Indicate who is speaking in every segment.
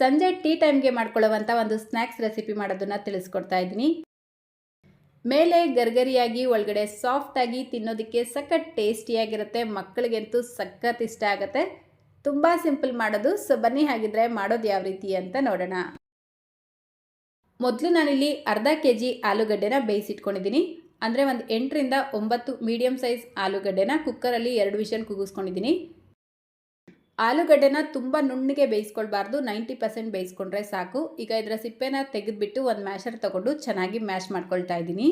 Speaker 1: ಸಂಜೆ ಟೀ ಟೈಮ್ಗೆ ಮಾಡ್ಕೊಳ್ಳುವಂಥ ಒಂದು ಸ್ನ್ಯಾಕ್ಸ್ ರೆಸಿಪಿ ಮಾಡೋದನ್ನು ತಿಳಿಸ್ಕೊಡ್ತಾ ಇದ್ದೀನಿ. ಮೇಲೆ ಗರ್ಗರಿಯಾಗಿ, ಒಳಗಡೆ ಸಾಫ್ಟಾಗಿ ತಿನ್ನೋದಕ್ಕೆ ಸಖತ್ ಟೇಸ್ಟಿಯಾಗಿರುತ್ತೆ. ಮಕ್ಕಳಿಗಂತೂ ಸಖತ್ ಇಷ್ಟ ಆಗುತ್ತೆ. ತುಂಬ ಸಿಂಪಲ್ ಮಾಡೋದು. ಸೊ, ಬನ್ನಿ ಹಾಗಿದ್ರೆ ಮಾಡೋದು ಯಾವ ರೀತಿ ಅಂತ ನೋಡೋಣ. ಮೊದಲು ನಾನಿಲ್ಲಿ ಅರ್ಧ ಕೆ ಜಿ ಆಲೂಗಡ್ಡೆನ ಬೇಯಿಸಿಟ್ಕೊಂಡಿದ್ದೀನಿ. ಅಂದರೆ ಒಂದು ಎಂಟರಿಂದ ಒಂಬತ್ತು ಮೀಡಿಯಮ್ ಸೈಜ್ ಆಲೂಗಡ್ಡೆನ ಕುಕ್ಕರಲ್ಲಿ ಎರಡು ವಿಷಲ್ ಕೂಗಿಸ್ಕೊಂಡಿದ್ದೀನಿ ಆಲೂಗಡ್ಡೆನ ತುಂಬ ನುಣ್ಣಗೆ ಬೇಯಿಸ್ಕೊಳ್ಬಾರ್ದು, ನೈಂಟಿ ಪರ್ಸೆಂಟ್ ಬೇಯಿಸ್ಕೊಂಡ್ರೆ ಸಾಕು. ಈಗ ಇದರ ಸಿಪ್ಪೆನ ತೆಗೆದುಬಿಟ್ಟು ಒಂದು ಮ್ಯಾಶರ್ ತೊಗೊಂಡು ಚೆನ್ನಾಗಿ ಮ್ಯಾಶ್ ಮಾಡ್ಕೊಳ್ತಾ ಇದ್ದೀನಿ.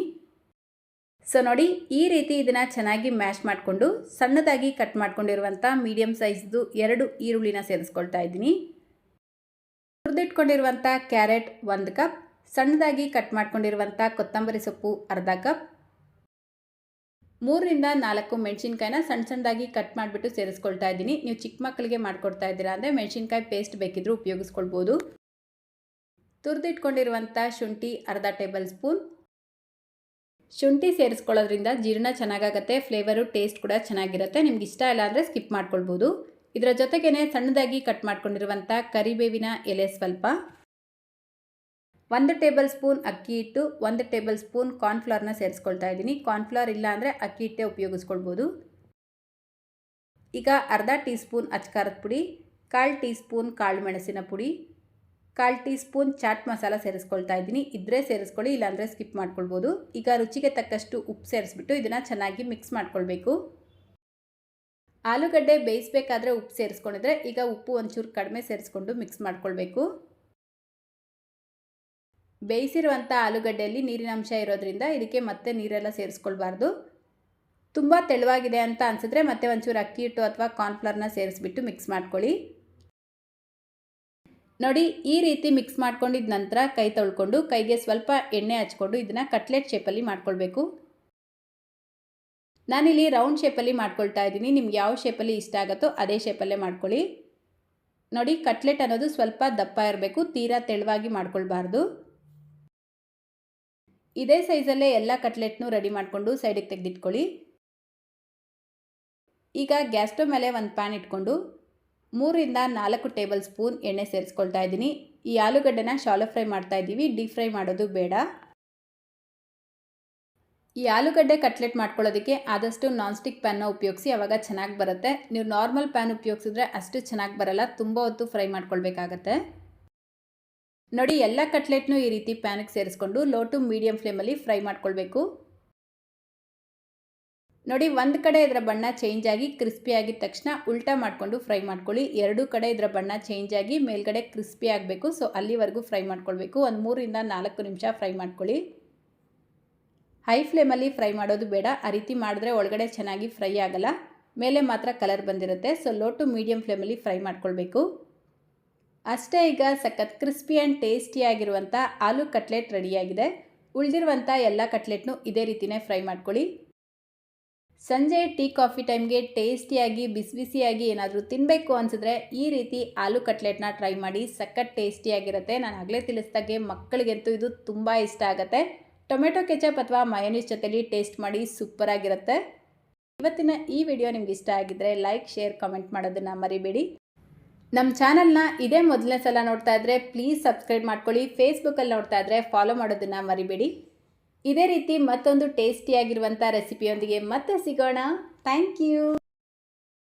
Speaker 1: ಸೊ ನೋಡಿ, ಈ ರೀತಿ ಇದನ್ನು ಚೆನ್ನಾಗಿ ಮ್ಯಾಶ್ ಮಾಡಿಕೊಂಡು ಸಣ್ಣದಾಗಿ ಕಟ್ ಮಾಡ್ಕೊಂಡಿರುವಂಥ ಮೀಡಿಯಮ್ ಸೈಜ್ದು ಎರಡು ಈರುಳ್ಳಿನ ಸೇರಿಸ್ಕೊಳ್ತಾ ಇದ್ದೀನಿ. ಹುರಿದಿಟ್ಕೊಂಡಿರುವಂಥ ಕ್ಯಾರೆಟ್ ಒಂದು ಕಪ್, ಸಣ್ಣದಾಗಿ ಕಟ್ ಮಾಡ್ಕೊಂಡಿರುವಂಥ ಕೊತ್ತಂಬರಿ ಸೊಪ್ಪು ಅರ್ಧ ಕಪ್ ಮೂರರಿಂದ ನಾಲ್ಕು ಮೆಣಸಿನ್ಕಾಯಿನ ಸಣ್ಣ ಸಣ್ಣದಾಗಿ ಕಟ್ ಮಾಡಿಬಿಟ್ಟು ಸೇರಿಸ್ಕೊಳ್ತಾ ಇದ್ದೀನಿ. ನೀವು ಚಿಕ್ಕ ಮಕ್ಕಳಿಗೆ ಮಾಡ್ಕೊಡ್ತಾ ಇದ್ದೀರಾ ಅಂದರೆ ಮೆಣಸಿನ್ಕಾಯಿ ಪೇಸ್ಟ್ ಬೇಕಿದ್ರೂ ಉಪಯೋಗಿಸ್ಕೊಳ್ಬೋದು. ತುರಿದಿಟ್ಕೊಂಡಿರುವಂಥ ಶುಂಠಿ ಅರ್ಧ ಟೇಬಲ್ ಸ್ಪೂನ್ ಶುಂಠಿ ಸೇರಿಸ್ಕೊಳ್ಳೋದ್ರಿಂದ ಜೀರ್ಣ ಚೆನ್ನಾಗಾಗತ್ತೆ ಫ್ಲೇವರು ಟೇಸ್ಟ್ ಕೂಡ ಚೆನ್ನಾಗಿರುತ್ತೆ. ನಿಮ್ಗೆ ಇಷ್ಟ ಇಲ್ಲ ಅಂದರೆ ಸ್ಕಿಪ್ ಮಾಡ್ಕೊಳ್ಬೋದು. ಇದರ ಜೊತೆಗೇ ಸಣ್ಣದಾಗಿ ಕಟ್ ಮಾಡ್ಕೊಂಡಿರುವಂಥ ಕರಿಬೇವಿನ ಎಲೆ ಸ್ವಲ್ಪ. ಒಂದು ಟೇಬಲ್ ಸ್ಪೂನ್ ಅಕ್ಕಿ ಹಿಟ್ಟು, ಒಂದು ಟೇಬಲ್ ಸ್ಪೂನ್ ಕಾರ್ನ್ಫ್ಲವರ್ನ ಸೇರಿಸ್ಕೊಳ್ತಾ ಇದ್ದೀನಿ. ಕಾರ್ನ್ಫ್ಲವರ್ ಇಲ್ಲ ಅಂದರೆ ಅಕ್ಕಿ ಹಿಟ್ಟೆ ಉಪಯೋಗಿಸ್ಕೊಳ್ಬೋದು. ಈಗ ಅರ್ಧ ಟೀ ಸ್ಪೂನ್ ಅಚ್ಕಾರದ ಪುಡಿ, ಕಾಲು ಟೀ ಸ್ಪೂನ್ ಕಾಳು ಮೆಣಸಿನ ಪುಡಿ, ಕಾಲು ಟೀ ಸ್ಪೂನ್ ಚಾಟ್ ಮಸಾಲ ಸೇರಿಸ್ಕೊಳ್ತಾ ಇದ್ದೀನಿ. ಇದ್ರೆ ಸೇರಿಸ್ಕೊಳ್ಳಿ, ಇಲ್ಲಾಂದರೆ ಸ್ಕಿಪ್ ಮಾಡ್ಕೊಳ್ಬೋದು. ಈಗ ರುಚಿಗೆ ತಕ್ಕಷ್ಟು ಉಪ್ಪು ಸೇರಿಸ್ಬಿಟ್ಟು ಇದನ್ನು ಚೆನ್ನಾಗಿ ಮಿಕ್ಸ್ ಮಾಡ್ಕೊಳ್ಬೇಕು. ಆಲೂಗಡ್ಡೆ ಬೇಯಿಸಬೇಕಾದ್ರೆ ಉಪ್ಪು ಸೇರಿಸ್ಕೊಂಡಿದ್ರೆ ಈಗ ಉಪ್ಪು ಒಂಚೂರು ಕಡಿಮೆ ಸೇರಿಸ್ಕೊಂಡು ಮಿಕ್ಸ್ ಮಾಡ್ಕೊಳ್ಬೇಕು. ಬೇಯಿಸಿರುವಂಥ ಆಲೂಗಡ್ಡೆಯಲ್ಲಿ ನೀರಿನ ಅಂಶ ಇರೋದ್ರಿಂದ ಇದಕ್ಕೆ ಮತ್ತೆ ನೀರೆಲ್ಲ ಸೇರಿಸ್ಕೊಳ್ಬಾರ್ದು. ತುಂಬ ತೆಳುವಾಗಿದೆ ಅಂತ ಅನಿಸಿದ್ರೆ ಮತ್ತೆ ಒಂಚೂರು ಅಕ್ಕಿ ಹಿಟ್ಟು ಅಥವಾ ಕಾರ್ನ್ಫ್ಲವರ್ನ ಸೇರಿಸ್ಬಿಟ್ಟು ಮಿಕ್ಸ್ ಮಾಡ್ಕೊಳ್ಳಿ. ನೋಡಿ, ಈ ರೀತಿ ಮಿಕ್ಸ್ ಮಾಡ್ಕೊಂಡಿದ್ದ ನಂತರ ಕೈ ತೊಳ್ಕೊಂಡು, ಕೈಗೆ ಸ್ವಲ್ಪ ಎಣ್ಣೆ ಹಚ್ಕೊಂಡು ಇದನ್ನು ಕಟ್ಲೆಟ್ ಶೇಪಲ್ಲಿ ಮಾಡ್ಕೊಳ್ಬೇಕು. ನಾನಿಲ್ಲಿ ರೌಂಡ್ ಶೇಪಲ್ಲಿ ಮಾಡ್ಕೊಳ್ತಾ ಇದ್ದೀನಿ. ನಿಮ್ಗೆ ಯಾವ ಶೇಪಲ್ಲಿ ಇಷ್ಟ ಆಗುತ್ತೋ ಅದೇ ಶೇಪಲ್ಲೇ ಮಾಡ್ಕೊಳ್ಳಿ. ನೋಡಿ ಕಟ್ಲೆಟ್ ಅನ್ನೋದು ಸ್ವಲ್ಪ ದಪ್ಪ ಇರಬೇಕು, ತೀರಾ ತೆಳುವಾಗಿ ಮಾಡ್ಕೊಳ್ಬಾರ್ದು. ಇದೇ ಸೈಜಲ್ಲೇ ಎಲ್ಲ ಕಟ್ಲೆಟ್ನು ರೆಡಿ ಮಾಡಿಕೊಂಡು ಸೈಡಿಗೆ ತೆಗೆದಿಟ್ಕೊಳ್ಳಿ. ಈಗ ಗ್ಯಾಸ್ ಮೇಲೆ ಒಂದು ಪ್ಯಾನ್ ಇಟ್ಕೊಂಡು ಮೂರಿಂದ ನಾಲ್ಕು ಟೇಬಲ್ ಸ್ಪೂನ್ ಎಣ್ಣೆ ಸೇರಿಸ್ಕೊಳ್ತಾ ಇದ್ದೀನಿ. ಈ ಆಲೂಗಡ್ಡೆನ ಶಾಲೋ ಫ್ರೈ ಮಾಡ್ತಾ ಇದ್ದೀವಿ, ಡೀಪ್ ಫ್ರೈ ಮಾಡೋದು ಬೇಡ. ಈ ಆಲೂಗಡ್ಡೆ ಕಟ್ಲೆಟ್ ಮಾಡ್ಕೊಳ್ಳೋದಕ್ಕೆ ಆದಷ್ಟು ನಾನ್ ಸ್ಟಿಕ್ ಪ್ಯಾನ್ನ ಉಪಯೋಗಿಸಿ, ಅವಾಗ ಚೆನ್ನಾಗಿ ಬರುತ್ತೆ. ನೀವು ನಾರ್ಮಲ್ ಪ್ಯಾನ್ ಉಪಯೋಗಿಸಿದ್ರೆ ಅಷ್ಟು ಚೆನ್ನಾಗಿ ಬರಲ್ಲ, ತುಂಬ ಹೊತ್ತು ಫ್ರೈ ಮಾಡ್ಕೊಳ್ಬೇಕಾಗತ್ತೆ. ನೋಡಿ, ಎಲ್ಲ ಕಟ್ಲೆಟ್ನು ಈ ರೀತಿ ಪ್ಯಾನಿಗೆ ಸೇರಿಸ್ಕೊಂಡು ಲೋ ಟು ಮೀಡಿಯಂ ಫ್ಲೇಮಲ್ಲಿ ಫ್ರೈ ಮಾಡ್ಕೊಳ್ಬೇಕು. ನೋಡಿ, ಒಂದು ಕಡೆ ಇದರ ಬಣ್ಣ ಚೇಂಜ್ ಆಗಿ ಕ್ರಿಸ್ಪಿ ಆಗಿದ ತಕ್ಷಣ ಉಲ್ಟಾ ಮಾಡಿಕೊಂಡು ಫ್ರೈ ಮಾಡ್ಕೊಳ್ಳಿ. ಎರಡೂ ಕಡೆ ಇದರ ಬಣ್ಣ ಚೇಂಜ್ ಆಗಿ ಮೇಲ್ಗಡೆ ಕ್ರಿಸ್ಪಿ ಆಗಬೇಕು. ಸೊ ಅಲ್ಲಿವರೆಗೂ ಫ್ರೈ ಮಾಡ್ಕೊಳ್ಬೇಕು. ಒಂದು ಮೂರಿಂದ ನಾಲ್ಕು ನಿಮಿಷ ಫ್ರೈ ಮಾಡ್ಕೊಳ್ಳಿ. ಹೈ ಫ್ಲೇಮಲ್ಲಿ ಫ್ರೈ ಮಾಡೋದು ಬೇಡ. ಆ ರೀತಿ ಮಾಡಿದ್ರೆ ಒಳಗಡೆ ಚೆನ್ನಾಗಿ ಫ್ರೈ ಆಗಲ್ಲ. ಮೇಲೆ ಮಾತ್ರ ಕಲರ್ ಬಂದಿರುತ್ತೆ. ಸೊ ಲೋ ಟು ಮೀಡಿಯಂ ಫ್ಲೇಮಲ್ಲಿ ಫ್ರೈ ಮಾಡ್ಕೊಳ್ಬೇಕು. ಅಷ್ಟೇ ಈಗ ಸಖತ್ ಕ್ರಿಸ್ಪಿ ಆ್ಯಂಡ್ ಟೇಸ್ಟಿಯಾಗಿರುವಂಥ ಆಲೂ ಕಟ್ಲೆಟ್ ರೆಡಿಯಾಗಿದೆ. ಉಳಿದಿರುವಂಥ ಎಲ್ಲ ಕಟ್ಲೆಟ್ನು ಇದೇ ರೀತಿಯೇ ಫ್ರೈ ಮಾಡ್ಕೊಳ್ಳಿ. ಸಂಜೆ ಟೀ ಕಾಫಿ ಟೈಮ್ಗೆ ಟೇಸ್ಟಿಯಾಗಿ ಬಿಸಿ ಬಿಸಿಯಾಗಿ ಏನಾದರೂ ತಿನ್ನಬೇಕು ಅನಿಸಿದ್ರೆ ಈ ರೀತಿ ಆಲೂ ಕಟ್ಲೆಟ್ನ ಟ್ರೈ ಮಾಡಿ ಸಖತ್ ಟೇಸ್ಟಿಯಾಗಿರುತ್ತೆ. ನಾನು ಆಗಲೇ ತಿಳಿಸ್ದಾಗೆ ಮಕ್ಕಳಿಗಂತೂ ಇದು ತುಂಬ ಇಷ್ಟ ಆಗುತ್ತೆ. ಟೊಮೆಟೊ ಕೆಚಪ್ ಅಥವಾ ಮಯೋನೀಸ್ ಜೊತೆಲಿ ಟೇಸ್ಟ್ ಮಾಡಿ ಸೂಪರಾಗಿರುತ್ತೆ ಇವತ್ತಿನ ಈ ವಿಡಿಯೋ ನಿಮ್ಗೆ ಇಷ್ಟ ಆಗಿದ್ದರೆ ಲೈಕ್, ಶೇರ್, ಕಮೆಂಟ್ ಮಾಡೋದನ್ನು ಮರಿಬೇಡಿ. ನಮ್ಮ ಚಾನಲ್ನ ಇದೇ ಮೊದಲನೇ ಸಲ ನೋಡ್ತಾ ಇದ್ದರೆ ಪ್ಲೀಸ್ ಸಬ್ಸ್ಕ್ರೈಬ್ ಮಾಡ್ಕೊಳ್ಳಿ. ಫೇಸ್ಬುಕ್ಕಲ್ಲಿ ನೋಡ್ತಾ ಇದ್ದರೆ ಫಾಲೋ ಮಾಡೋದನ್ನು ಮರಿಬೇಡಿ. ಇದೇ ರೀತಿ ಮತ್ತೊಂದು ಟೇಸ್ಟಿಯಾಗಿರುವಂಥ ರೆಸಿಪಿಯೊಂದಿಗೆ ಮತ್ತೆ ಸಿಗೋಣ. Thank you